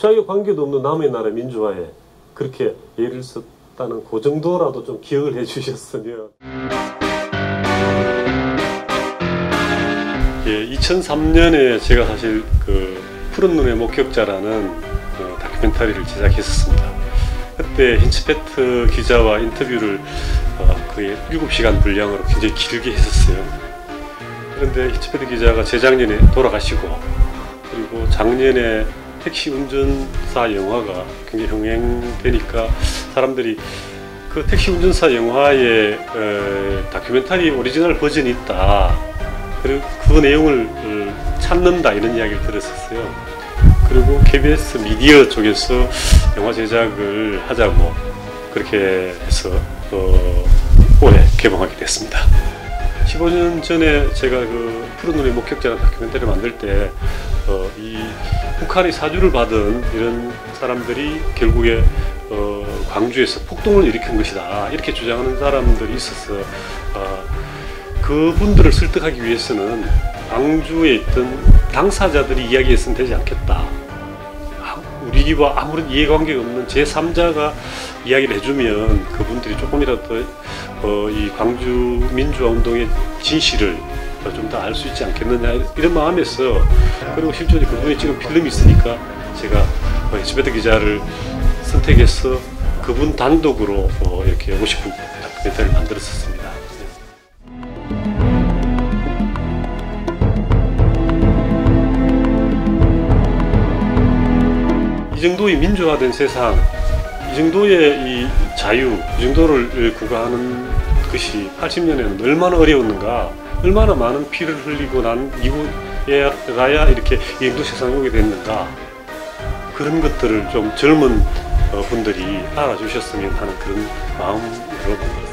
자기가 관계도 없는 남의 나라 민주화에 그렇게 예를 썼다는 그 정도라도 좀 기억을 해 주셨으면. 예, 2003년에 제가 사실 그 푸른 눈의 목격자라는 어, 다큐멘터리를 제작했었습니다. 그때 힌츠페트 기자와 인터뷰를 어, 거의 7시간 분량으로 굉장히 길게 했었어요. 그런데 힌츠페트 기자가 재작년에 돌아가시고 그리고 작년에 택시 운전사 영화가 굉장히 흥행되니까 사람들이 그 택시 운전사 영화의 어, 다큐멘터리 오리지널 버전이 있다. 그리고 그 내용을 어, 찾는다 이런 이야기를 들었었어요. 그리고 KBS 미디어 쪽에서 영화 제작을 하자고 그렇게 해서 어, 올해 개봉하게 됐습니다. 15년 전에 제가 그 푸른 눈의 목격자라는 다큐멘터리를 만들 때, 어, 이 북한이 사주를 받은 이런 사람들이 결국에 어, 광주에서 폭동을 일으킨 것이다. 이렇게 주장하는 사람들이 있어서, 어, 그분들을 설득하기 위해서는 광주에 있던 당사자들이 이야기했으면 되지 않겠다. 아, 우리와 아무런 이해관계가 없는 제3자가 이야기를 해주면 그분들이 조금이라도 어, 이 광주 민주화 운동의 진실을 좀 더 알 수 있지 않겠느냐 이런 마음에서 그리고 실제로 그분이 지금 필름이 있으니까 제가 어, 에스베드 기자를 선택해서 그분 단독으로 어, 이렇게 50분 다큐멘터리를 만들었었습니다. 이 정도의 민주화된 세상, 이 정도의 이 자유, 이 정도를 구가하는 것이 80년에는 얼마나 어려웠는가, 얼마나 많은 피를 흘리고 난 이후에야 이렇게 이 정도 세상에 오게 됐는가, 그런 것들을 좀 젊은 어, 분들이 알아주셨으면 하는 그런 마음으로.